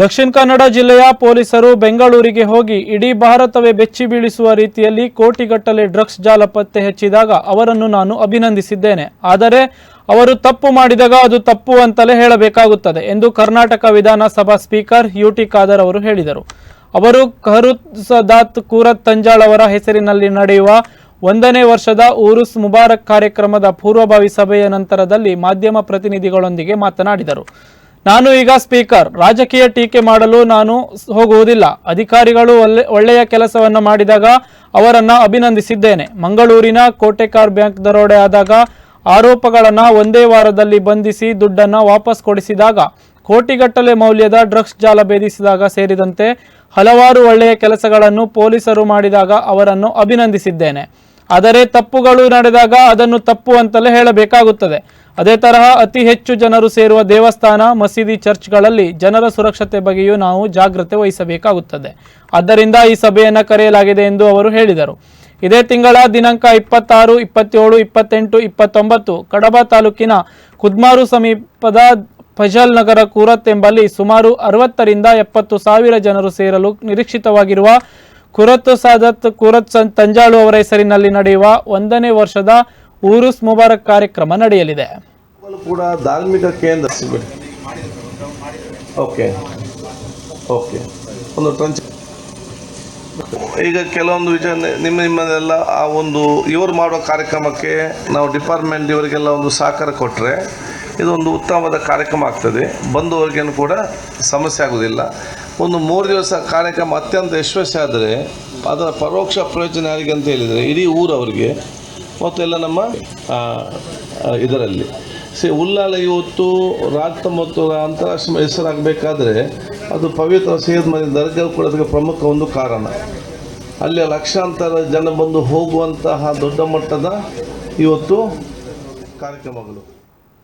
ದಕ್ಷಿಣ ಕನ್ನಡ ಜಿಲ್ಲೆಯ ಪೊಲೀಸರು ಬೆಂಗಳೂರಿಗೆ ಹೋಗಿ ಇಡೀ ಭಾರತವೇ ಬೆಚ್ಚಿ ಬೀಳಿಸುವ ರೀತಿಯಲ್ಲಿ ಕೋಟಿಗಟ್ಟಲೆ ಡ್ರಗ್ಸ್ ಜಾಲ ಪತ್ತೆ ಹಚ್ಚಿದಾಗ ಅವರನ್ನು ನಾನು ಅಭಿನಂದಿಸಿದ್ದೇನೆ. ಆದರೆ ಅವರು ತಪ್ಪು ಮಾಡಿದಾಗ ಅದು ತಪ್ಪು ಅಂತಲೇ ಹೇಳಬೇಕಾಗುತ್ತದೆ ಎಂದು ಕರ್ನಾಟಕ ವಿಧಾನಸಭಾ ಸ್ಪೀಕರ್ ಯುಟಿ ಖಾದರ್ ಅವರು ಹೇಳಿದರು. ಅವರು ಖರುಸದಾತ್ ಕೂರತ್ ತಂಜಾಳ್ ಅವರ ಹೆಸರಿನಲ್ಲಿ ನಡೆಯುವ ಒಂದನೇ ವರ್ಷದ ಊರುಸ್ ಮುಬಾರಕ್ ಕಾರ್ಯಕ್ರಮದ ಪೂರ್ವಭಾವಿ ಸಭೆಯ ನಂತರದಲ್ಲಿ ಮಾಧ್ಯಮ ಪ್ರತಿನಿಧಿಗಳೊಂದಿಗೆ ಮಾತನಾಡಿದರು. ನಾನು ಈಗ ಸ್ಪೀಕರ್. ರಾಜಕೀಯ ಟೀಕೆ ಮಾಡಲು ನಾನು ಹೋಗುವುದಿಲ್ಲ. ಅಧಿಕಾರಿಗಳು ಒಳ್ಳೆ, ಒಳ್ಳೆಯ ಕೆಲಸವನ್ನು ಮಾಡಿದಾಗ ಅವರನ್ನು ಅಭಿನಂದಿಸಿದ್ದೇನೆ. ಮಂಗಳೂರಿನ ಕೋಟೆಕಾರ್ ಬ್ಯಾಂಕ್ ದರೋಡೆ ಆದಾಗ ಆರೋಪಗಳನ್ನು ಒಂದೇ ವಾರದಲ್ಲಿ ಬಂಧಿಸಿ ದುಡ್ಡನ್ನು ವಾಪಸ್ ಕೊಡಿಸಿದಾಗ ಕೋಟಿಗಟ್ಟಲೆ ಮೌಲ್ಯದ ಡ್ರಗ್ಸ್ ಜಾಲ ಭೇದಿಸಿದಾಗ ಸೇರಿದಂತೆ ಹಲವಾರು ಒಳ್ಳೆಯ ಕೆಲಸಗಳನ್ನು ಪೊಲೀಸರು ಮಾಡಿದಾಗ ಅವರನ್ನು ಅಭಿನಂದಿಸಿದ್ದೇನೆ. ಆದರೆ ತಪ್ಪುಗಳು ನಡೆದಾಗ ಅದನ್ನು ತಪ್ಪು ಅಂತಲೇ ಹೇಳಬೇಕಾಗುತ್ತದೆ. ಅದೇ ತರಹ ಅತಿ ಹೆಚ್ಚು ಜನರು ಸೇರುವ ದೇವಸ್ಥಾನ, ಮಸೀದಿ, ಚರ್ಚ್ಗಳಲ್ಲಿ ಜನರ ಸುರಕ್ಷತೆ ಬಗ್ಗೆಯೂ ನಾವು ಜಾಗ್ರತೆ ವಹಿಸಬೇಕಾಗುತ್ತದೆ. ಆದ್ದರಿಂದ ಈ ಸಭೆಯನ್ನು ಕರೆಯಲಾಗಿದೆ ಎಂದು ಅವರು ಹೇಳಿದರು. ಇದೇ ತಿಂಗಳ ದಿನಾಂಕ ಇಪ್ಪತ್ತಾರು, ಇಪ್ಪತ್ತೇಳು, ಇಪ್ಪತ್ತೆಂಟು, ಇಪ್ಪತ್ತೊಂಬತ್ತು ಕಡಬ ತಾಲೂಕಿನ ಕುದ್ಮಾರು ಸಮೀಪದ ಫಜಲ್ ನಗರ ಕೂರತ್ ಎಂಬಲ್ಲಿ ಸುಮಾರು ಅರವತ್ತರಿಂದ ಎಪ್ಪತ್ತು ಸಾವಿರ ಜನರು ಸೇರಲು ನಿರೀಕ್ಷಿತವಾಗಿರುವ ಕುರತ್ ಸಾದತ್ ಕುರತ್ ತಂಜಾಳು ಅವರ ಹೆಸರಿನಲ್ಲಿ ನಡೆಯುವ ಒಂದನೇ ವರ್ಷದ ಊರುಸ್ ಮುಬಾರಕ್ ಕಾರ್ಯಕ್ರಮ ನಡೆಯಲಿದೆ. ಧಾರ್ಮಿಕ ಕೇಂದ್ರ. ಓಕೆ. ಓಕೆ. ಈಗ ಕೆಲವೊಂದು ವಿಚಾರ ನಿಮ್ಮ, ನಿಮ್ಮದೆಲ್ಲ ಆ ಒಂದು ಇವರು ಮಾಡುವ ಕಾರ್ಯಕ್ರಮಕ್ಕೆ ನಾವು ಡಿಪಾರ್ಟ್ಮೆಂಟ್ ಇವರಿಗೆಲ್ಲ ಒಂದು ಸಹಕಾರ ಕೊಟ್ಟರೆ ಇದೊಂದು ಉತ್ತಮವಾದ ಕಾರ್ಯಕ್ರಮ ಆಗ್ತದೆ. ಬಂದವರಿಗೇನು ಕೂಡ ಸಮಸ್ಯೆ ಆಗೋದಿಲ್ಲ. ಒಂದು ಮೂರು ದಿವಸ ಕಾರ್ಯಕ್ರಮ ಅತ್ಯಂತ ಯಶಸ್ವಿ ಆದರೆ ಅದರ ಪರೋಕ್ಷ ಪ್ರಯೋಜನ ಯಾರಿಗೆ ಅಂತ ಹೇಳಿದರೆ ಇಡೀ ಊರವರಿಗೆ ಮತ್ತೆಲ್ಲ ನಮ್ಮ ಇದರಲ್ಲಿ. ಸಿ ಉಲ್ಲಾಲ ಇವತ್ತು ರಾಷ್ಟ್ರ ಮತ್ತು ಅಂತಾರಾಷ್ಟ್ರೀಯ ಹೆಸರಾಗಬೇಕಾದ್ರೆ ಅದು ಪವಿತ್ರ ಸೇದ್ ಮನೆ ದರ್ಗಾ ಕೂಡ ಪ್ರಮುಖ ಒಂದು ಕಾರಣ. ಅಲ್ಲಿ ಲಕ್ಷಾಂತರ ಜನ ಬಂದು ಹೋಗುವಂತಹ ದೊಡ್ಡ ಮಟ್ಟದ ಇವತ್ತು ಕಾರ್ಯಕ್ರಮಗಳು.